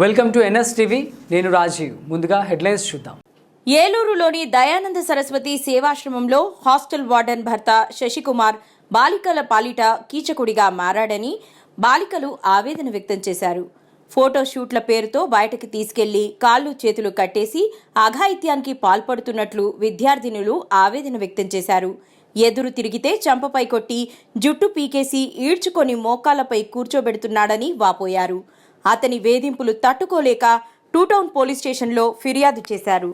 Welcome to NS TV. నేను రాజీవ్. ముందుగా headlines చూద్దాం. ఏలూరులోని దయానంద సరస్వతి సేవాశ్రమంలో హాస్టల్ వార్డెన్ భర్త శశికుమార్ బాలికల పాలిట కీచకుడిగా మారాడని బాలికలు ఆవేదన వ్యక్తం చేశారు. ఫోటో షూట్ల పేరుతో బయటకు తీసుకెళ్ళి కాళ్ళు చేతులు కట్టేసి అఘాయిత్యానికి పాల్పడుతున్నట్లు విద్యార్థినులు ఆవేదన వ్యక్తం చేశారు. ఎదురు తిరిగితే చంపపై కొట్టి జుట్టు పీకేసి ఈడ్చుకొని మోకాళ్ళపై కూర్చోబెడుతున్నాడని వాపోయారు. అతని వేధింపులు తట్టుకోలేక టూ టౌన్ పోలీస్ స్టేషన్లో ఫిర్యాదు చేశారు.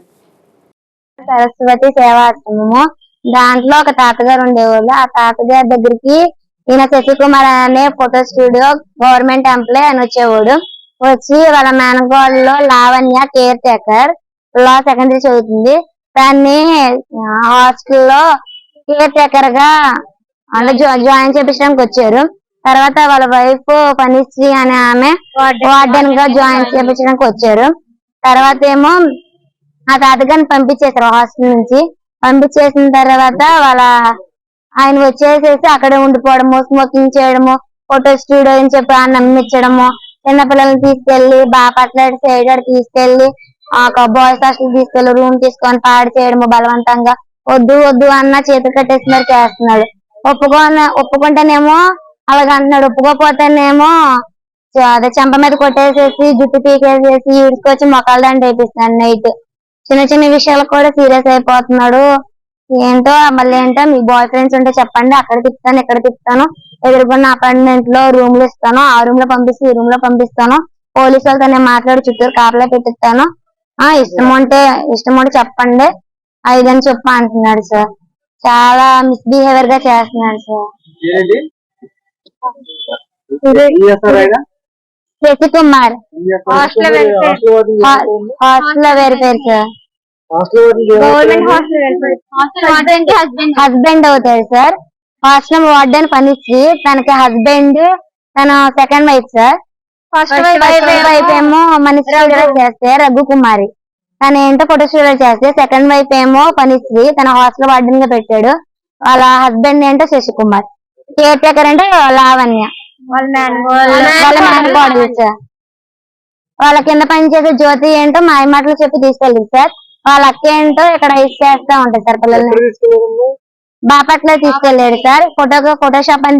సరస్వతి సేవాశ్రమము దాంట్లో ఒక తాతగారు ఉండేవాళ్ళు. ఆ తాతగారి దగ్గరికి ఈయన శశికుమార్ అనే ఫోటో స్టూడియో గవర్నమెంట్ ఎంప్లాయ్ అని వచ్చేవాడు. వచ్చి వాళ్ళ మేనగోడలో లావణ్య కేర్ టేకర్. లా సెకండరీ చదువుతుంది. దాన్ని హాస్టల్లో కేర్ టేకర్గా అంటే జాయిన్ చేపించడానికి వచ్చారు. తర్వాత వాళ్ళ వైఫ్ పనిశ్రీ అనే ఆమె వార్డెన్గా జాయిన్ చేపించడానికి వచ్చారు. తర్వాత ఏమో ఆ తాతగారిని పంపించేశారు హాస్టల్ నుంచి. పంపించేసిన తర్వాత వాళ్ళ ఆయన వచ్చేసేసి అక్కడే ఉండిపోవడము స్మోకింగ్ చేయడము ఫోటో స్టూడియో అని చెప్పి ఆ నమ్మించడము. చిన్నపిల్లల్ని తీసుకెళ్ళి బాపట్ల సైడ్ తీసుకెళ్ళి ఆ బాయ్స్ హాస్టల్ తీసుకెళ్ళి రూమ్ తీసుకొని పాడు చేయడము బలవంతంగా. వద్దు వద్దు అన్న చేతులు కట్టేసి మరి చేస్తున్నాడు. ఒప్పుకోన ఒప్పుకుంటేనేమో అలాగ అంటున్నాడు ఒప్పుకోపోతేనేమో అదే చెంప మీద కొట్టేసేసి జుట్టు పీకేసేసి ఈడ్చుకొచ్చి మొక్కలు దండ వేపిస్తున్నాడు నైట్ చిన్న చిన్న విషయాలకు కూడా సీరియస్ అయిపోతున్నాడు. ఏంటో మళ్ళీ ఏంటో మీ బాయ్ ఫ్రెండ్స్ ఉంటే చెప్పండి. అక్కడ తిప్పుతాను ఇక్కడ తిప్పుతాను. ఎదుర్కొన్న అపార్ట్మెంట్లో రూమ్లో ఇస్తాను. ఆ రూమ్లో పంపిస్తే ఈ రూమ్లో పంపిస్తాను. పోలీసు వాళ్ళతో నేను మాట్లాడి చుట్టూరు కాపలా పెట్టిస్తాను. ఆ ఇష్టం ఉంటే ఇష్టం ఉంటే చెప్పండి. ఐదని చెప్పు అంటున్నాడు సార్. చాలా మిస్బిహేవియర్గా చేస్తున్నాడు సార్. చేస్తారు? Hostel sir. హస్బెండ్. అవుతాడు సార్. హాస్టల్ వార్డెన్ పనిచ్చి తనకి హస్బెండ్ తన second wife sir. First wife ఏమో మనిషి చేస్తే రఘు కుమారి. తన ఏంటో ఫోటో స్టూడియో చేస్తే సెకండ్ వైఫ్ ఏమో పనిశ్రీ తన హాస్టల్ వార్డెన్గా పెట్టాడు. వాళ్ళ హస్బెండ్ ఏంటో శశికుమార్. అంటే లావణ్య. వాళ్ళ మేనకోడలు సార్ వాళ్ళ కింద పనిచేసే జ్యోతి ఏంటో మాయ మాటలు చెప్పి తీసుకెళ్ళింది సార్. వాళ్ళ అక్క ఏంటో ఇక్కడ ఇచ్చేస్తా ఉంటాయి సార్ పిల్లల్ని? బాపట్ల తీసుకెళ్ళాడు సార్. ఫోటో ఫోటోషాప్ అని